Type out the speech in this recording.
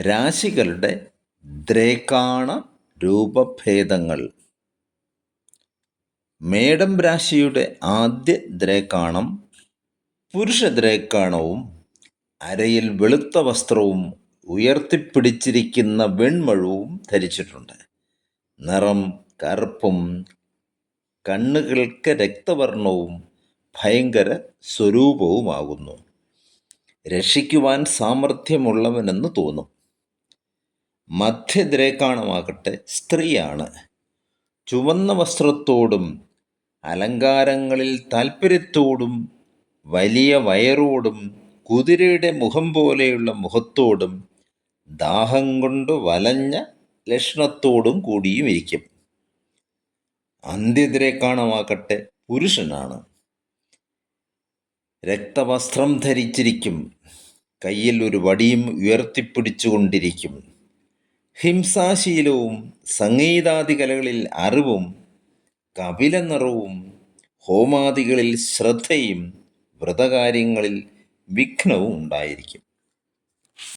രാശികളുടെ ദ്രേകാണ രൂപഭേദങ്ങൾ. മേടം രാശിയുടെ ആദ്യ ദ്രേക്കാണം പുരുഷ ദ്രേക്കാണവും അരയിൽ വെളുത്ത വസ്ത്രവും ഉയർത്തിപ്പിടിച്ചിരിക്കുന്ന വെൺമഴവും ധരിച്ചിട്ടുണ്ട്. നിറം കറുപ്പും കണ്ണുകൾക്ക് രക്തവർണവും ഭയങ്കര സ്വരൂപവുമാകുന്നു. രക്ഷിക്കുവാൻ സാമർഥ്യമുള്ളവനെന്ന് തോന്നും. മധ്യദ്രേക്കാണമാകട്ടെ സ്ത്രീയാണ്. ചുവന്ന വസ്ത്രത്തോടും അലങ്കാരങ്ങളിൽ താൽപ്പര്യത്തോടും വലിയ വയറോടും കുതിരയുടെ മുഖം പോലെയുള്ള മുഖത്തോടും ദാഹം കൊണ്ട് വലഞ്ഞ ലക്ഷണത്തോടും കൂടിയും ഇരിക്കും അന്ത്യദ്രേക്കാണമാകട്ടെ പുരുഷനാണ്. രക്തവസ്ത്രം ധരിച്ചിരിക്കും. കയ്യിൽ ഒരു വടിയും ഉയർത്തിപ്പിടിച്ചുകൊണ്ടിരിക്കും. ഹിംസാശീലവും സംഗീതാദി കലകളിൽ അറിവും കപിലനിറവും ഹോമാദികളിൽ ശ്രദ്ധയും വ്രതകാര്യങ്ങളിൽ വിഘ്നവും ഉണ്ടായിരിക്കും.